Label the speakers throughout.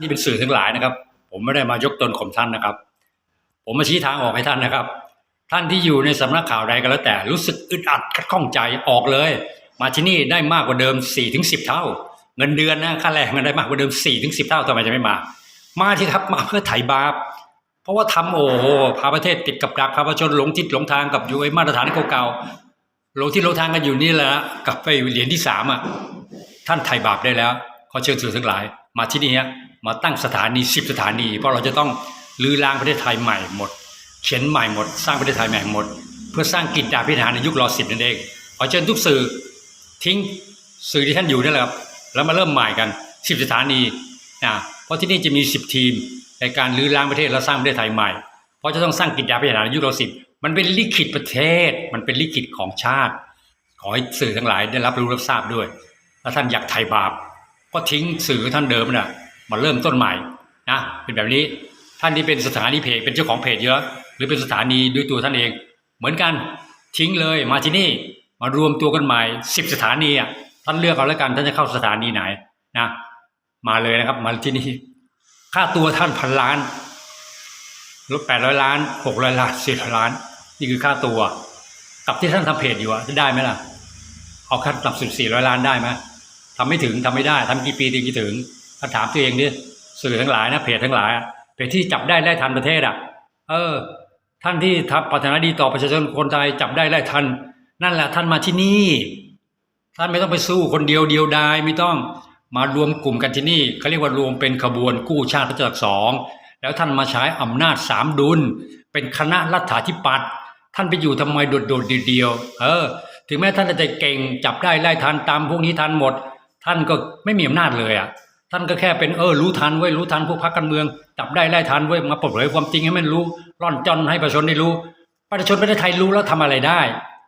Speaker 1: ที่เป็นสื่อทั้งหลายนะครับ ผมไม่ได้มายกตนข่มท่านนะครับ ผมมาชี้ทางออกให้ท่านนะครับ ท่านที่อยู่ในสำนักข่าวใดก็แล้วแต่รู้สึกอึดอัดขัดข้องใจออกเลย มาที่นี่ได้มากกว่าเดิม4ี่ถึงสิเท่า เงินเดือนนะค่าแรงมันได้มากกว่าเดิม4ี่ถึงสิเท่าทำไมจะไม่มา มาที่ครับมาเพื่อไถ่บาปเพราะว่าทำโอ้โหพาประเทศติดกับดักพาประชาชนหลงทิศหลงทางกับอยู่ไอ้มาตรฐานเก่าๆหลงทิศหลงทางกันอยู่นี่แหละกับไปเหรียญที่สามอะท่านไถ่บาปได้แล้วขอเชิญสื่อทั้งหลาย มาที่นี่ฮะ มาตั้งสถานีสิบสถานี เพราะเราจะต้องลื้อล้างประเทศไทยใหม่หมด เขียนใหม่หมด สร้างประเทศไทยใหม่หมด เพื่อสร้างกิจดาพิธานในยุครอสิบนั่นเองขอเชิญทุกสื่อทิ้งสื่อที่ท่านอยู่นั่นแหละครับแล้วมาเริ่มใหม่กันสิบสถานีนะเพราะที่นี่จะมีสิบทีมในการลื้อล้างประเทศและสร้างประเทศไทยใหม่ เพราะจะต้องสร้างกิจดาพิธานในยุครอสิบมันเป็นลิขิตประเทศ มันเป็นลิขิตของชาติ ขอให้สื่อทั้งหลายได้รับรู้รับทราบด้วยถ้าท่านอยากไถ่บาปก็ทิ้งสื่อท่านเดิมน่ะ มาเริ่มต้นใหม่นะเป็นแบบนี้ท่านที่เป็นสถานีเพจเป็นเจ้าของเพจเยอะ หรือเป็นสถานีด้วยตัวท่านเอง เหมือนกันทิ้งเลยมาที่นี่มารวมตัวกันใหม่สิบสถานีอะท่านเลือกเอาแล้วกันท่านจะเข้าสถานีไหนนะมาเลยนะครับมาที่นี่ค่าตัวท่านพันล้านลดแปดร้อยล้านหกร้อยล้านสี่ร้อยล้าน นี่คือค่าตัว กับที่ท่านทำเพจอยู่อะจะได้ไหมล่ะ เอาขั้นต่ำสุดสี่ร้อยล้านได้ไหมทำไม่ถึงทำไม่ได้ทำกี่ปีถึงจะถึง ถาถามตัวเองดิสื่อทั้งหลายนะเพจทั้งหลายเพจที่จับได้ไล่ทันประเทศอะ เออ ท่านที่ทำปรารถนาดีต่อประชาชนคนไทยจับได้ไล่ทัน นั่นแหละท่านมาที่นี่ ท่านไม่ต้องไปสู้คนเดียวเดียวดายไม่ต้องมารวมกลุ่มกันที่นี่เขาเรียกว่ารวมเป็นขบวนกู้ชาติพระเจ้าตากสองแล้วท่านมาใช้อำนาจสามดุล เป็นคณะรัฐาธิปัตย์ท่านไปอยู่ทำไมโดดๆเดียวๆเออ ถึงแม้ท่านจะเก่งจับได้ไล่ทันตามพวกนี้ทันหมด ท่านก็ไม่มีอำนาจเลยอะ ท่านก็แค่เป็นเออรู้ทันไว้ยรู้ทันพวกพรรคการเมืองจับได้ไล่ทันไว้ยมาเปิดเผยความจริงให้มันรู้ร่อนจอนให้ประชาชนได้รู้ ประชาชนประเทศไทยรู้แล้วทำอะไรได้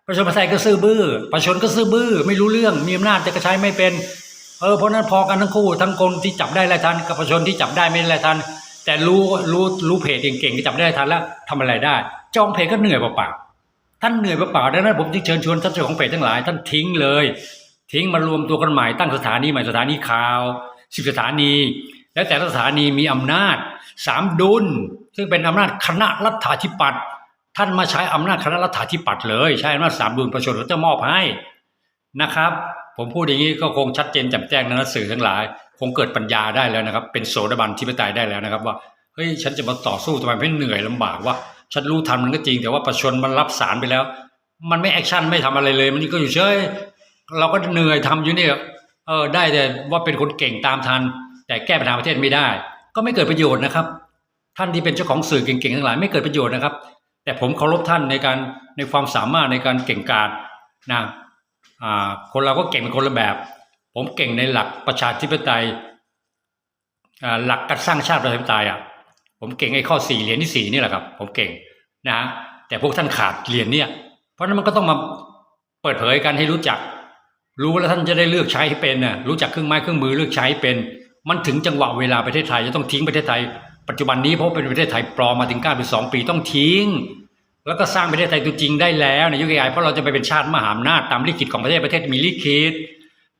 Speaker 1: ประชาชนประเทศไทยก็ซื่อบื้อ ประชาชนก็ซื่อบื้อ ไม่รู้เรื่องมีอำนาจแต่ก็ใช้ไม่เป็นเออเพราะนั้นพอกันทั้งคู่ทั้งคนที่จับได้ไล่ทันกับประชาชนที่จับได้ไม่ไล่ทัน แต่รู้รู้รู้เพจเก่งๆที่จับได้ทันแล้วทำอะไรได้ จองเพจก็เหนื่อยเปล่าๆท่านเหนื่อยเปล่าๆดังนั้นผมจึงเชิญชวนท่านเจ้าของเพจทั้งหลาย ท่านทิ้งเลย ทิ้งมารวมตัวกันใหม่ตั้งสถานีใหม่สถานีข่าว สิบสถานี และแต่ละสถานีมีอำนาจสามดุล ซึ่งเป็นอำนาจคณะรัฐาธิปัตย์ท่านมาใช้อำนาจคณะรัฐาธิปัตย์เลย ใช้อำนาจสามดุลประชาชนจะมอบให้นะครับ ผมพูดอย่างนี้ก็คงชัดเจนแจ่มแจ้งนะสื่อทั้งหลาย คงเกิดปัญญาได้แล้วนะครับ เป็นโสดาบันที่ปไตยได้แล้วนะครับว่าเฮ้ยฉันจะมาต่อสู้ทำไมไม่เหนื่อยลำบากว่าฉันรู้ทันมันก็จริง แต่ว่าประชาชนมันรับสารไปแล้ว มันไม่แอคชั่นไม่ทำอะไรเลย มันก็อยู่เฉยเราก็เหนื่อยทำอยู่เนี่ย เออได้แต่ว่าเป็นคนเก่งตามทัน แต่แก้ปัญหาประเทศไม่ได้ ก็ไม่เกิดประโยชน์นะครับ ท่านที่เป็นเจ้าของสื่อเก่งๆทั้งหลายไม่เกิดประโยชน์นะครับ แต่ผมเคารพท่านในการในความสามารถในการเก่งกาจนะอ่าคนเราก็เก่งเป็นคนละแบบ ผมเก่งในหลักประชาธิปไตยอ่าหลักการสร้างชาติประชาธิปไตยอะผมเก่งไอ้ข้อสี่เหรียญที่สี่นี่แหละครับ ผมเก่งนะฮะแต่พวกท่านขาดเหรียญเนี่ย เพราะฉะนั้นมันก็ต้องมาเปิดเผยกันให้รู้จัก รู้แล้วท่านจะได้เลือกใช้ให้เป็นน่ะรู้จักเครื่องไม้เครื่องมือเลือกใช้เป็น มันถึงจังหวะเวลาประเทศไทยจะต้องทิ้งประเทศไทย ปัจจุบันนี้เพราะเป็นประเทศไทยปลอมมาถึง9ถึง2ปีต้องทิ้ง แล้วก็สร้างประเทศไทยตัวจริงได้แล้วในยุคใหญ่เพราะเราจะไปเป็นชาติมหาอำนาจตามลิขิตของประเทศประเทศมีลิขิต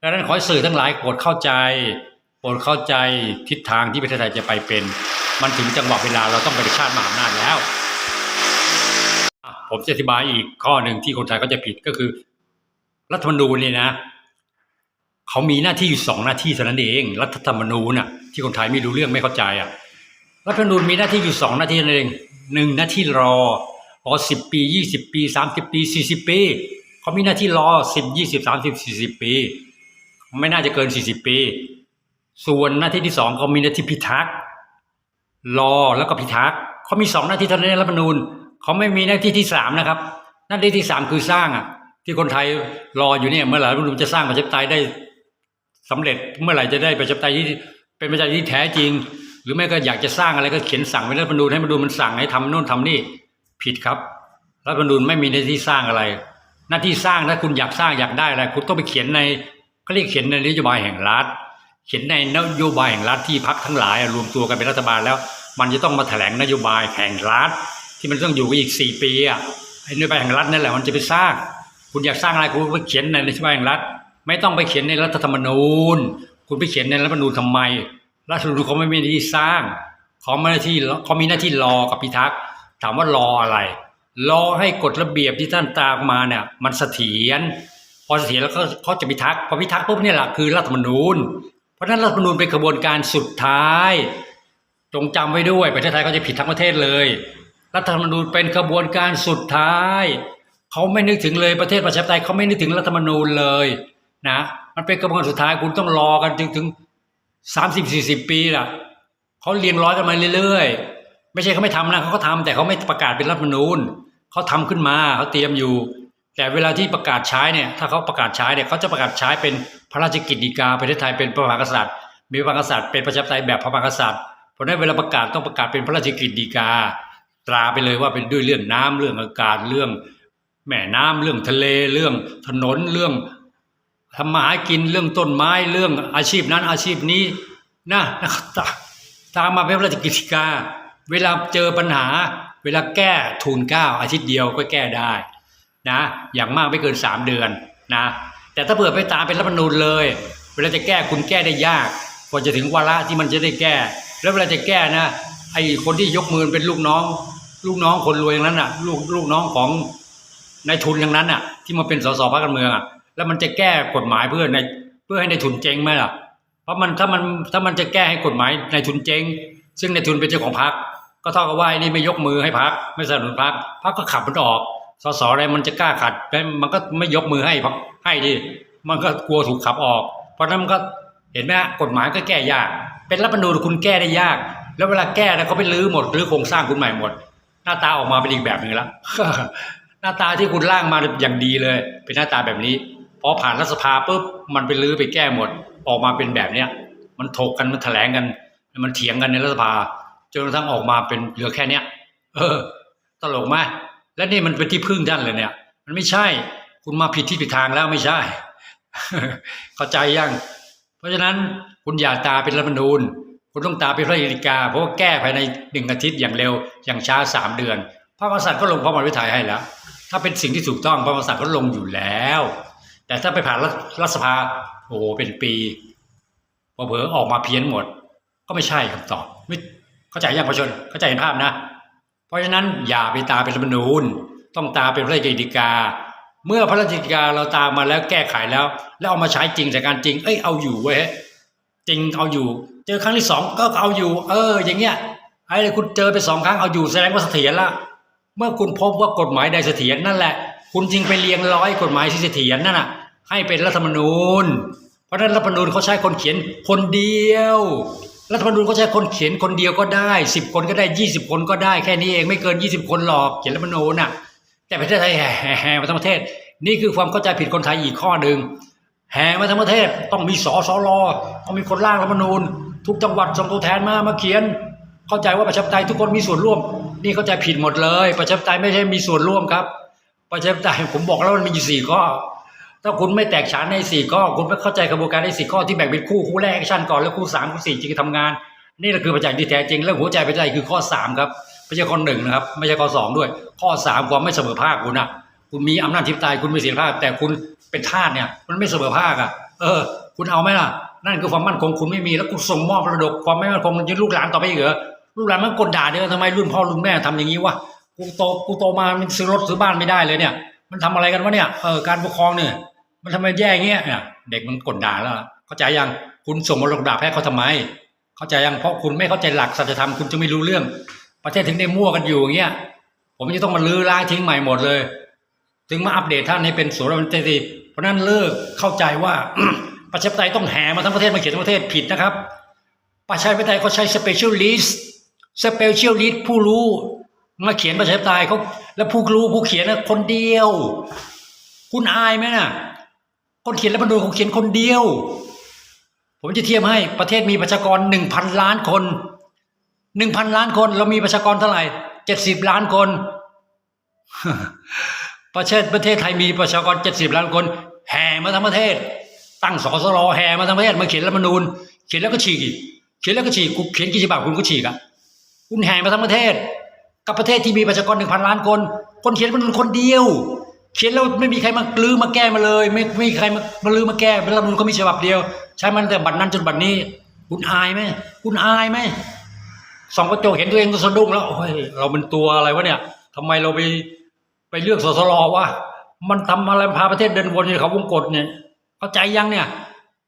Speaker 1: ดังนั้นขอให้สื่อทั้งหลายโปรดเข้าใจโปรดเข้าใจทิศทางที่ประเทศไทยจะไปเป็น มันถึงจังหวะเวลาเราต้องไปเป็นชาติมหาอำนาจแล้วผมจะอธิบายอีกข้อหนึ่งที่คนไทยก็จะผิดก็คือ รัฐธรรมนูญเนี่ยนะเขามีหน้าที่อยู่สองหน้าที่เท่านั้นเอง รัฐธรรมนูญน่ะที่คนไทยไม่รู้เรื่องไม่เข้าใจอะรัฐธรรมนูญมีหน้าที่อยู่สองหน้าที่นั้นเองหนึ่งหน้าที่รอรอสิบปียี่สิบปีสามสิบปีสี่สิบปีเขามีหน้าที่รอสิบยี่สิบสามสิบสี่สิบปี ไม่น่าจะเกินสี่สิบปี ส่วนหน้าที่ที่สองเขามีหน้าที่พิทักษ์รอแล้วก็พิทักษ์เขามีสองหน้าที่เท่านั้นในรัฐธรรมนูญเขาไม่มีหน้าที่ที่สามนะครับ หน้าที่ที่สามคือสร้างอะ ที่คนไทยรออยู่เนี่ยเมื่อไหร่รัฐธรรมนูญจะสร้างประชาธิปไตยได้สำเร็จเมื่อไหร่จะได้ประชาธิปไตยที่เป็นประชาธิปไตยที่แท้จริง หรือไม่ก็อยากจะสร้างอะไรก็เขียนสั่งไว้รัฐธรรมนูญให้มันดูมันสั่งให้ทำโน่นทำนี่ผิดครับ รัฐธรรมนูญไม่มีหน้าที่สร้างอะไร หน้าที่สร้างถ้าคุณอยากสร้างอยากได้อะไรคุณต้องไปเขียนในเขาเรียกเขียนในนโยบายแห่งรัฐเขียนในนโยบายแห่งรัฐที่พักทั้งหลายรวมตัวกันเป็นรัฐบาลแล้ว มันจะต้องมาแถลงนโยบายแห่งรัฐที่มันต้องอยู่อีกสี่ปีอะนโยบายแห่งรัฐนั่นแหละมันจะไปสร้าง คุณอยากสร้างอะไรคุณไปเขียนในนโยบายแห่งรัฐ ไม่ต้องไปเขียนในรัฐธรรมนูญ คุณไปเขียนในรัฐธรรมนูญทำไม รัฐธรรมนูญเขาไม่มีหน้าที่สร้าง เขาไม่หน้าที่เขามีหน้าที่รอกับพิทักษ์ถามว่ารออะไร รอให้กฎระเบียบที่ท่านตามมาเนี่ย มันเสถียรพอเสถียรแล้วก็เขาจะพิทักษ์พอพิทักษ์ปุ๊บเนี่ยแหละคือรัฐธรรมนูญ เพราะฉะนั้นรัฐธรรมนูญเป็นกระบวนการสุดท้าย จงจำไว้ด้วยประเทศไทยเขาจะผิดทั้งประเทศเลย รัฐธรรมนูญเป็นกระบวนการสุดท้าย เขาไม่นึกถึงเลยประเทศประชาธิปไตยเขาไม่นึกถึงรัฐธรรมนูญเลยนะมันเป็นกระบวนการสุดท้ายคุณต้องรอกันถึงถึงสามสิบสี่สิบปีล่ะเขาเรียงร้อยกันมาเรื่อยๆ ไม่ใช่เขาไม่ทำนะเขาก็ทำแต่เขาไม่ประกาศเป็นรัฐมนูญเขาทำขึ้นมาเขาเตรียมอยู่ แต่เวลาที่ประกาศใช้เนี่ยถ้าเขาประกาศใช้เนี่ยเขาจะประกาศใช้เป็นพระราชกิจฎีกาประเทศไทยเป็นพระมหากษัตริย์ มีพระมหากษัตริย์เป็นประชาธิปไตยแบบพระมหากษัตริย์เพราะนั้นเวลาประกาศต้องประกาศเป็นพระราชกิจฎีกา ตราไปเลยว่าเป็นด้วยเรื่องน้ำเรื่องอากาศเรื่อง แม่น้ำเรื่องทะเลเรื่องถนนเรื่องทำมาหากินเรื่องต้นไม้เรื่องอาชีพนั้นอาชีพนี้นะตาตามมาเป็นระราชกิจกาเวลาเจอปัญหา เวลาแก้ทูลเก้าอาทิตย์เดียวก็แก้ได้นะอย่างมากไม่เกินสามเดือนนะแต่ถ้าเผื่อไปตามเป็นรัฐธรรมนูญเลย เวลาจะแก้คุณแก้ได้ยากกว่าจะถึงวาระที่มันจะได้แก้ แล้วเวลาจะแก้นะไอ้คนที่ยกมือเป็นลูกน้อง ลูกน้องคนรวยนั้นอะลูกลูกน้องของ นายทุนอย่างนั้นอะ ที่มาเป็นสสพรรคการเมืองอะแล้วมันจะแก้กฎหมายเพื่อในเพื่อให้ในทุนเจ๊งไหมล่ะ เพราะมันถ้ามันถ้ามันจะแก้ให้กฎหมายในทุนเจ๊ง ซึ่งในทุนเป็นเจ้าของพรรคก็เท่ากับว่านี่ไม่ยกมือให้พรรคไม่สนับสนุนพรรคพรรคก็ขับมันออกสสอะไรมันจะกล้าขัดแล้วมันก็ไม่ยกมือให้พรรคให้ดิมันก็กลัวถูกขับออก เพราะนั้นมันก็เห็นไหมฮะกฎหมายก็แก้ยาก เป็นรัฐมนูญคุณแก้ได้ยาก แล้วเวลาแก้แล้วเขาไปลื้อหมดรื้อโครงสร้างคุณใหม่หมด หน้าตาออกมาเป็นอีกแบบหนึ่งแล้ว หน้าตาที่คุณร่างมาอย่างดีเลย เป็นหน้าตาแบบนี้พอผ่านรัฐสภาปุ๊บมันไปลื้อไปแก้หมด ออกมาเป็นแบบเนี้ย มันถกกันมันแถลงกัน มันเถียงกันในรัฐสภาจนกระทั่งออกมาเป็นเหลือแค่เนี้ย เออ ตลกไหมและนี่มันเป็นที่พึ่งท่านเลยเนี่ย มันไม่ใช่ คุณมาผิดที่ผิดทางแล้วไม่ใช่ เข้าใจยัง เพราะฉะนั้นคุณอย่าตาเป็นรัฐมนูญ คุณต้องตาเป็นพระเอกา เพราะว่าแก้ภายในหนึ่งอาทิตย์อย่างเร็ว อย่างช้าสามเดือน พระมหากษัตริย์ก็ลงพระมหาวิทัยให้แล้ว ถ้าเป็นสิ่งที่ถูกต้องพระมหากษัตริย์ก็ลงอยู่แล้ว แต่ถ้าไปผ่านรัฐสภาโอ้โหเป็นปีพอเผลอออกมาเพี้ยนหมด ก็ไม่ใช่คำตอบไม่เข้าใจยังประชาชนเข้าใจเห็นภาพนะ เพราะฉะนั้นอย่าไปตาเป็นรัฐมนูญ ต้องตาเป็นพระราชกิจกา เมื่อพระราชกิจกาเราตามมาแล้วแก้ไขแล้ว แล้วเอามาใช้จริงจากการจริง เอ้ยเอาอยู่เว้ยจริงเอาอยู่ เจอครั้งที่สองก็เอาอยู่ เออ อย่างเงี้ยไอ้คุณเจอไปสองครั้งเอาอยู่แสดงว่าเสถียรละ เมื่อคุณพบว่ากฎหมายใดเสถียรนั่นแหละ คุณจึงไปเรียงร้อยกฎหมายที่เสถียรนั่นน่ะ ให้เป็นรัฐธรรมนูญ เพราะนั้นรัฐธรรมนูญเขาใช้คนเขียนคนเดียวรัฐธรรมนูญเขาใช้คนเขียนคนเดียวก็ได้สิบคนก็ได้ยี่สิบคนก็ได้แค่นี้เองไม่เกินยี่สิบคนหรอกเขียนรัฐธรรมนูญน่ะ แต่ประเทศไทยแห่แห่แห่มาทั้งประเทศ นี่คือความเข้าใจผิดคนไทยอีกข้อหนึ่งแห่มาทั้งประเทศต้องมีสอสอรอต้องมีคนร่างรัฐธรรมนูญ ทุกจังหวัดส่งตัวแทนมามาเขียน เข้าใจว่าประชาธิปไตยทุกคนมีส่วนร่วม นี่เข้าใจผิดหมดเลย ประชาธิปไตยไม่ใช่มีส่วนร่วมครับ ประชาธิปไตยผมบอกแล้วมันมีอยู่สี่ข้อถ้าคุณไม่แตกฉานในสี่ข้อ คุณไม่เข้าใจกระบวนการในสี่ข้อที่แบ่งเป็นคู่คู่แรกแอคชั่นก่อนแล้วคู่สามคู่สี่จึงจะทำงาน นี่แหละคือประจักษ์ที่แท้จริงแล้วหัวใจประจักษ์คือข้อสามครับไม่ใช่ข้อหนึ่งนะครับไม่ใช่ข้อสองด้วย ข้อสามความไม่เสมอภาคคุณนะคุณมีอำนาจทิพย์ตายคุณมีเสรีภาพแต่คุณเป็นทาสเนี่ย มันไม่เสมอภาคอะ เออ คุณเอาไหมล่ะ นั่นคือความมั่นคงคุณไม่มีแล้วคุณส่งมอบมรดกความไม่มั่นคงยึดลูกหลานต่อไปอีกเหรอ ลูกหลานมันกดด่าเดียทำไมรุ่นพ่อรุ่นแม่ทำอย่างนี้วะกูโตกูโตมามันซื้อรถซื้อบ้านไม่ได้เลยเนี่ย มันทำอะไรกันวะเนี่ยเออการปกครองเนี่ย มันทำไมแย่เงี้ยเนี่ยเด็กมันกดด่าแล้วเข้าใจยังคุณส่งมรดกด่าแพ้เขาทำไม เข้าใจยังเพราะคุณไม่เข้าใจหลักสัจธรรมคุณจะไม่รู้เรื่อง ประเทศถึงได้มั่วกันอยู่อย่างเงี้ยผมจะต้องมาลื้อล้างทิ้งใหม่หมดเลย ถึงมาอัปเดตท่านให้เป็นสุรวันเตติเพราะนั้นเลิกเข้าใจว่าประชาธิปไตยต้องแห่มาทั้งประเทศมาเขียนทั้งประเทศผิดนะครับประชาธิปไตยเขาใช้ specialist specialist ผู้รู้มาเขียนประชาธิปไตยเขาแล้วผู้รู้ผู้เขียนนะคนเดียว คุณอายไหมน่ะ คนเขียนรัฐธรรมนูญเขาเขียนคนเดียว ผมจะเทียบให้ประเทศมีประชากรหนึ่งพันล้านคนหนึ่งพันล้านคนเรามีประชากรเท่าไหร่เจ็ดสิบล้านคน ประเทศประเทศไทยมีประชากรเจ็ดสิบล้านคน แห่มาทั้งประเทศ ตั้งสสรแห่มาทั้งประเทศมาเขียนรัฐธรรมนูญเขียนแล้วก็ฉีกเขียนแล้วก็ฉีกกูเขียนกี่ฉบับคุณก็ฉีกอะ คุณแห่มาทั้งประเทศ กับประเทศที่มีประชากรหนึ่งพันล้านคน คนเขียนรันคนเดียว เขียนแล้วไม่มีใครมาลือมาแก้มาเลย ไม่ไม่มีใครมาลือมาแก้เป็นรัฐธรรมนูญเขามีฉบับเดียว ใช้มันแต่บัดนั้นจนบัดนี้ คุณอายไหมคุณอายไหมสองกระจกเห็นตัวเองก็สะดุ้งแล้วโอ้ยเราเป็นตัวอะไรวะเนี่ยทำไมเราไปไปเลือกสสรวะมันทำอะไรพาประเทศเดินวนในเขาวงกฏเนี่ยเข้าใจยังเนี่ย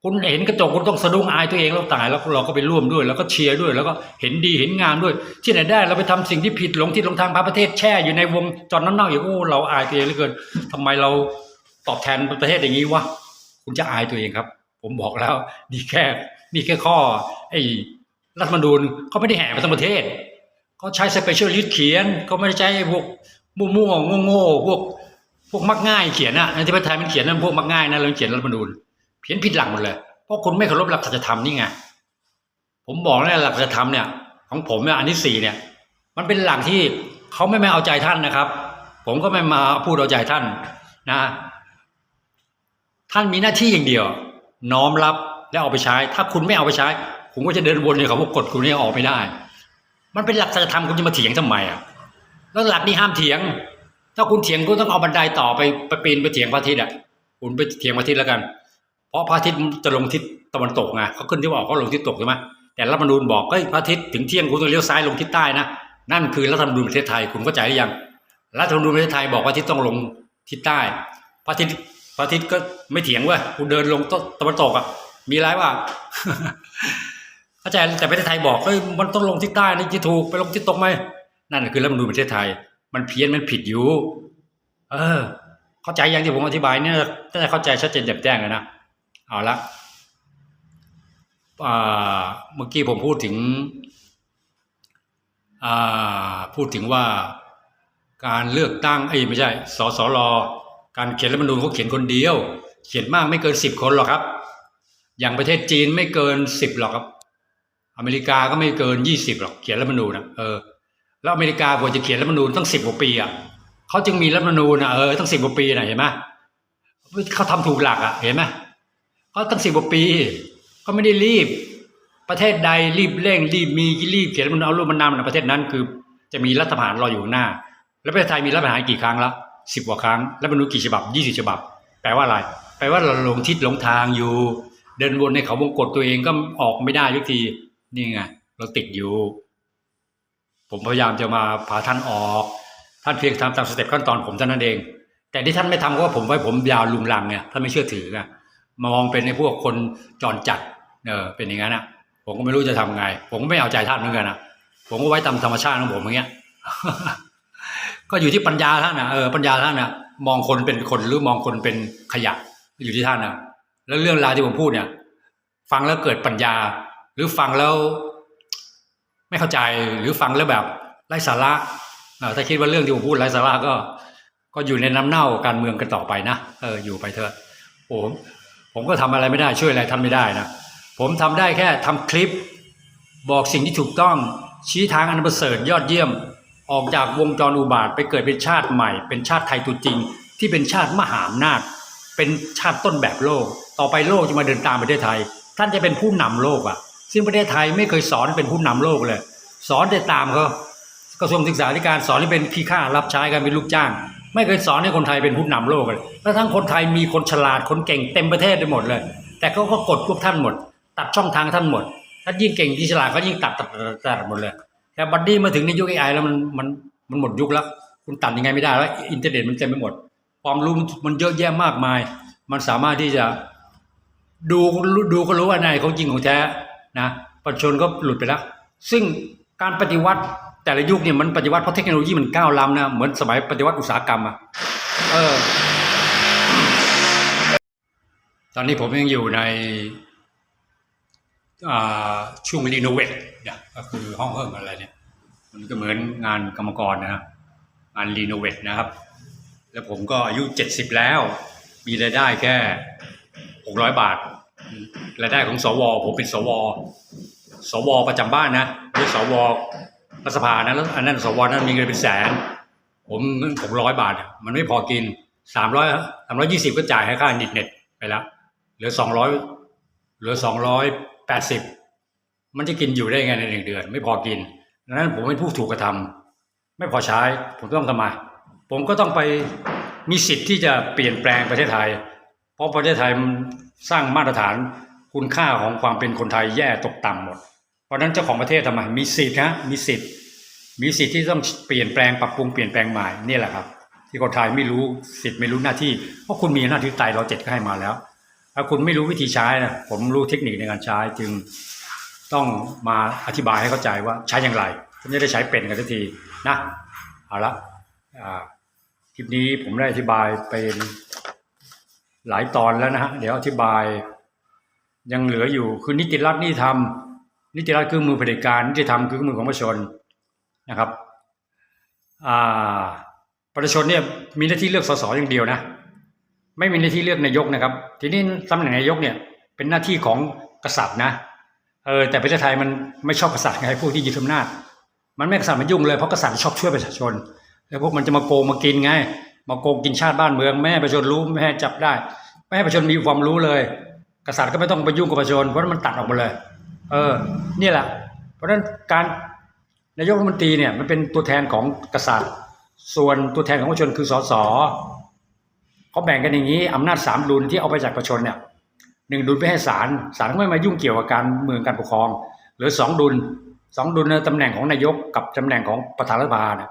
Speaker 1: คุณเห็นกระจกคุณต้องสะดุ้งอายตัวเองแล้วตายแล้วเราก็ไปร่วมด้วย แล้วก็เชียร์ด้วย แล้วก็เห็นดีเห็นงามด้วย ที่ไหนได้เราไปทำสิ่งที่ผิดหลงทิศหลงทางพาประเทศแช่อยู่ในวงจรน้ำเน่าอยู่โอ้เราอายตัวเองเหลือเกินทำไมเราตอบแทนประเทศอย่างนี้วะคุณจะอายตัวเองครับ ผมบอกแล้วนี่แค่นี่แค่ข้อ ไอ้รัฐมนูญเขาไม่ได้แห่ไปทั้งประเทศเขาใช้สเปเชียลิสต์เขียนเขาไม่ได้ใช้พวกมั่วๆโง่ๆพวกพวกมักง่ายเขียนอะในที่ประเทศไทยมันเขียนนั่นพวกมักง่ายนะเราเขียนรัฐมนูญ เขียนผิดหลักหมดเลย เพราะคุณไม่เคารพหลักสัจธรรมนี่ไงผมบอกแล้วหลักสัจธรรมเนี่ยของผมเนี่ยอันที่สี่เนี่ย มันเป็นหลักที่เขาไม่มาเอาใจท่านนะครับ ผมก็ไม่มาพูดเอาใจท่านนะ ท่านมีหน้าที่อย่างเดียว น้อมรับและเอาไปใช้ ถ้าคุณไม่เอาไปใช้ผมก็จะเดินวนในเขาว่ากฎคุณนี่ออกไม่ได้ มันเป็นหลักสัจธรรมคุณจะมาเถียงทำไมอะแล้วหลักนี้ห้ามเถียง ถ้าคุณเถียงคุณต้องเอาบันไดต่อไปไปปีนไปเถียงพระอาทิตย์อะคุณไปเถียงพระอาทิตย์แล้วกัน เพราะพระอาทิตย์จะลงทิศตะวันตกไงเขาขึ้นที่ว่าออกเขาลงทิศตกใช่ไหมแต่รัฐธรรมนูญบอกเฮ้ยพระอาทิตย์ถึงเที่ยงคุณต้องเลี้ยวซ้ายลงทิศใต้นะนั่นคือรัฐธรรมนูญประเทศไทยคุณเข้าใจหรือยังรัฐธรรมนูญประเทศไทยบอกว่าทิศต้องลงทิศใต้ พระอาทิตย์พระอาทิตย์ก็ไม่เถียงว้ยคุณเดินลงตะวันตกอะมีไรว่าเข้าใจแต่ประเทศไทยบอกเฮ้ยมันต้องลงทิศใต้นี่จะถูกไปลงทิศตกไหมนั่นคือรัฐธรรมนูญประเทศไทย มันเพี้ยนมันผิดอยู่ เออ เข้าใจยังที่ผมอธิบายเนี่ยน่าจะเข้าใจชัดเจนแจ่มแจ้งเลยนะ เอาละอาเมื่อกี้ผมพูดถึงอาพูดถึงว่าการเลือกตั้งเอ้ไม่ใช่สสรการเขียนรัฐธรรมนูญเขาเขียนคนเดียว เขียนมากไม่เกินสิบคนหรอกครับ อย่างประเทศจีนไม่เกินสิบหรอกครับ อเมริกาก็ไม่เกินยี่สิบหรอกเขียนรัฐธรรมนูญนะเออแล้วอเมริกากว่าจะเขียนรัฐธรรมนูญตั้งสิบกว่าปีอะเขาจึงมีรัฐธรรมนูญนะเออตั้งสิบกว่าปีนะเห็นไหมเขาทำถูกหลักอะเห็นไหม เขาตั้งสิบกว่าปีเขาไม่ได้รีบ ประเทศใดรีบเร่งรีบมีรีบเขียนรันเอารูปมันนำนประเทศนั้นคือ จะมีรัฐประหารรออยู่หน้า แล้วประเทศไทยมีรัฐประหารกี่ครั้งละสิบกว่าครั้งรัฐธรรมนูญกี่ฉบับยี่สิบฉบับ แปลว่าอะไร แปลว่าเราหลงทิศหลงทางอยู่ เดินวนในเขาวงกฏตัวเองก็ออกไม่ได้ทุกที นี่ไงเราติดอยู่ ผมพยายามจะมาพาท่านออก ท่านเพียงทำตามสเต็ปขั้นตอนผมเท่านั้นเอง แต่ที่ท่านไม่ทำก็ว่าผมไว้ผมยาวลุงลังเนี่ยท่านไม่เชื่อถือไง มองเป็นในพวกคนจรจัดเออเป็นอย่างนั้นอะ ผมก็ไม่รู้จะทำไง ผมก็ไม่เอาใจท่านเหมือนกันอะผมก็ไว้ตามธรรมชาติของผมอย่างเงี้ย ก็อยู่ที่ปัญญาท่านนะเออปัญญาท่านนะมองคนเป็นคนหรือมองคนเป็นขยะอยู่ที่ท่านนะแล้วเรื่องราวที่ผมพูดเนี่ย ฟังแล้วเกิดปัญญา หรือฟังแล้ว ไม่เข้าใจหรือฟังแล้วแบบไร้สาระเออถ้าคิดว่าเรื่องที่ผมพูดไร้สาระก็ ก็อยู่ในน้ำเน่าการเมืองกันต่อไปนะเอออยู่ไปเถอะผม ผมก็ทำอะไรไม่ได้ช่วยอะไรท่านไม่ได้นะผมทำได้แค่ทำคลิป บอกสิ่งที่ถูกต้องชี้ทางอันประเสริฐยอดเยี่ยม ออกจากวงจรอุบาทไปเกิดเป็นชาติใหม่ เป็นชาติไทยตัวจริง ที่เป็นชาติมหาอำนาจ เป็นชาติต้นแบบโลก ต่อไปโลกจะมาเดินตามประเทศไทย ท่านจะเป็นผู้นำโลกอะ ซึ่งประเทศไทยไม่เคยสอนเป็นผู้นำโลกเลย สอนแต่ตามเขากระทรวงศึกษาธิการสอนให้เป็นขี้ข้ารับใช้กันเป็นลูกจ้าง ไม่เคยสอนให้คนไทยเป็นผู้นำโลกเลยแล้วทั้งคนไทยมีคนฉลาดคนเก่งเต็มประเทศไปหมดเลย แต่เขาก็กดพวกท่านหมด ตัดช่องทางท่านหมดถ้ายิ่งเก่งยิ่งฉลาดก็ยิ่งตัดตัดตัดหมดเลย แต่บัดดี้มาถึงในยุคไอแล้วมันมันมันหมดยุคแล้วคุณตัดยังไงไม่ได้แล้วอินเทอร์เน็ตมันเต็มไปหมด ความรู้มันเยอะแยะมากมาย มันสามารถที่จะดูดูก็รู้ว่าไหนของจริงของแท้นะประชาชนก็หลุดไปแล้ว ซึ่งการปฏิวัติ แต่ละยุคเนี่ยมันปฏิวัติเพราะเทคโนโลยีมันก้าวล้ำนะเหมือนสมัยปฏิวัติอุตสาหกรรมอะเออ ตอนนี้ผมยังอยู่ในช่วงรีโนเวทเนี่ยก็คือห้องเพิ่มอะไรเนี่ย มันก็เหมือนงานกรรมกรนะครับงานรีโนเวทนะครับ แล้วผมก็อายุเจ็ดสิบแล้ว มีรายได้แค่หกร้อยบาทรายได้ของสว ผมเป็นสว สวประจำบ้านนะไม่ใช่สว รัฐสภานะแล้วอันนั้นสวนั้นมีเงินเป็นแสน ผมหกร้อยบาท มันไม่พอกินสามร้อยสามร้อยยี่สิบก็จ่ายให้ค่าอินเทอร์เน็ตไปแล้วเหลือสองร้อยเหลือสองร้อยแปดสิบมันจะกินอยู่ได้ไงในหนึ่งเดือน ไม่พอกินดังนั้นผมเป็นผู้ถูกกระทำไม่พอใช้ ผมต้องทำไมผมก็ต้องไปมีสิทธิ์ที่จะเปลี่ยนแปลงประเทศไทย เพราะประเทศไทยมันสร้างมาตรฐานคุณค่าของความเป็นคนไทยแย่ตกต่ำหมด ราะนั้นเจ้าของประเทศทำไมมีสิทธิ์นะมีสิทธิ์มีสิทธิ์ที่ต้องเปลี่ยนแปลงปรับปรุงเปลี่ยนแปลงใหม่นี่แหละครับ ที่คนไทยไม่รู้สิทธิ์ไม่รู้หน้าที่เพราะคุณมีหน้าที่ไตเราเจ็ดก็ให้มาแล้วถ้าคุณไม่รู้วิธีใช้นะผมรู้เทคนิคในการใช้จึงต้องมาอธิบายให้เข้าใจว่าใช้อย่างไรผมจะได้ใช้เป็นกันสักทีนะเอาละคลิปนี้ผมได้อธิบายเป็นหลายตอนแล้วนะฮะเดี๋ยวอธิบาย ยังเหลืออยู่คือนิติรัฐนิติธรรม นิติรัฐคือมือเผด็จการนิติธรรมคือมือของประชาชนนะครับประชาชนเนี่ยมีหน้าที่เลือกสสอย่างเดียวนะ ไม่มีหน้าที่เลือกนายกนะครับ ทีนี้ตำแหน่งนายกเนี่ยเป็นหน้าที่ของกษัตริย์นะเออแต่ประเทศไทยมันไม่ชอบกษัตริย์ไงพวกที่ยึดอำนาจ มันไม่กษัตริย์มายุ่งเลยเพราะกษัตริย์ชอบช่วยประชาชนแล้วพวกมันจะมาโกงมากินไงมาโกงกินชาติบ้านเมืองไม่ประชาชนรู้ไม่จับได้ไม่ประชาชนมีความรู้เลย กษัตริย์ก็ไม่ต้องไปยุ่งกับประชาชนเพราะมันตัดออกมาเลย เออ นี่แหละ เพราะฉะนั้นการนายกรัฐมนตรีเนี่ยมันเป็นตัวแทนของกษัตริย์ ส่วนตัวแทนของประชาชนคือสสเขาแบ่งกันอย่างนี้อำนาจสามดุลที่เอาไปจากประชาชนเนี่ยหนึ่งดุลไปให้ศาลศาลไม่มายุ่งเกี่ยวกับการเมืองการปกครอง หรือสองดุลสองดุลในตำแหน่งของนายกกับตำแหน่งของประธานรัฐสภาเนี่ย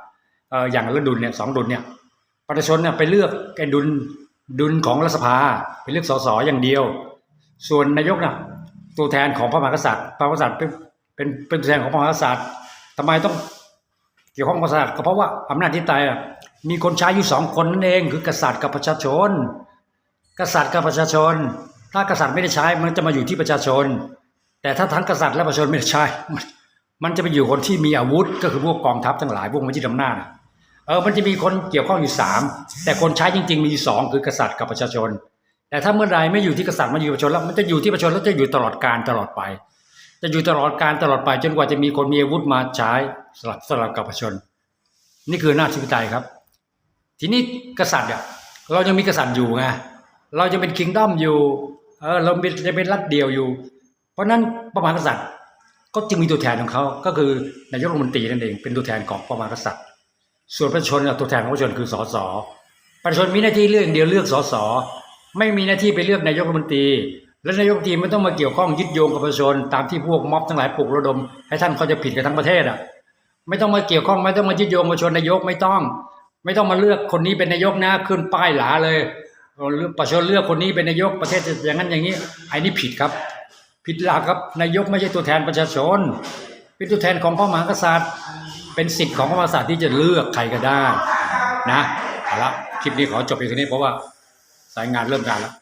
Speaker 1: อย่างละดุลเนี่ยสองดุลเนี่ยประชาชนเนี่ยไปเลือกไอ้ดุลดุลของรัฐสภาไปเลือกสสอย่างเดียว ส่วนนายกน่ะ ตัวแทนของพระมหากษัตริย์ พระมหากษัตริย์เป็นเป็นเป็นตัวแทนของพระมหากษัตริย์ทำไมต้องเกี่ยวข้องกับกษัตริย์ก็เพราะว่าอำนาจที่ตายอะมีคนใช้อยู่สองคนนั่นเองคือกษัตริย์กับประชาชน กษัตริย์กับประชาชน ถ้ากษัตริย์ไม่ได้ใช้มันจะมาอยู่ที่ประชาชน แต่ถ้าทั้งกษัตริย์และประชาชนไม่ได้ใช้ มันจะไปอยู่คนที่มีอาวุธ ก็คือพวกกองทัพทั้งหลายพวกมันยึดอำนาจเออมันจะมีคนเกี่ยวข้องอยู่สามแต่คนใช้จริง ๆ มีอยู่สองคือกษัตริย์กับประชาชน แต่ถ้าเมื่อใดไม่อยู่ที่กษัตริย์มาอยู่ประชาชนแล้วมันจะอยู่ที่ประชาชนแล้วจะอยู่ตลอดการตลอดไป จะอยู่ตลอดการตลอดไปจนกว่าจะมีคนมีอาวุธมาใช้สลับสลับกับประชาชนนี่คือหน้าที่พิไตยครับ ทีนี้กษัตริย์อะเรายังมีกษัตริย์อยู่ไงเราจะเป็นคิงดอมอยู่เออเราเจะเป็นรัฐเดียวอยู่ เพราะนั้นพระมหากษัตริย์ก็จึงมีตัวแทนของเขาก็คือนายกรัฐมนตรีนั่นเองเป็นตัวแทนของพระมหากษัตริย์ ส่วนประชาชนตัวแทนของประชาชนคือสสประชาชนมีหน้าที่เลือกเดียวเลือกสส ไม่มีหน้าที่ไปเลือกนายกรัฐมนตรี และนายกรัฐมนตรีไม่ต้องมาเกี่ยวข้องยึดโยงกับประชาชนตามที่พวกม็อบทั้งหลายปลุกระดม ให้ท่านเขาจะผิดกันทั้งประเทศอะไม่ต้องมาเกี่ยวข้องไม่ต้องมายึดโยงประชาชนนายกไม่ต้อง ไม่ต้องมาเลือกคนนี้เป็นนายกนะขึ้นป้ายหลาเลยประชาชนเลือกคนนี้เป็นนายกประเทศอย่างนั้นอย่างนี้ไอ้นี่ผิดครับ ผิดหลักครับนายกไม่ใช่ตัวแทนประชาชน เป็นตัวแทนของพระมหากษัตริย์ เป็นสิทธิ์ของพระมหากษัตริย์ที่จะเลือกใครก็ได้นะเอาละคลิปนี้ขอจบเพียงเท่นี้เพราะว่า สายงานเริ่มการแล้ว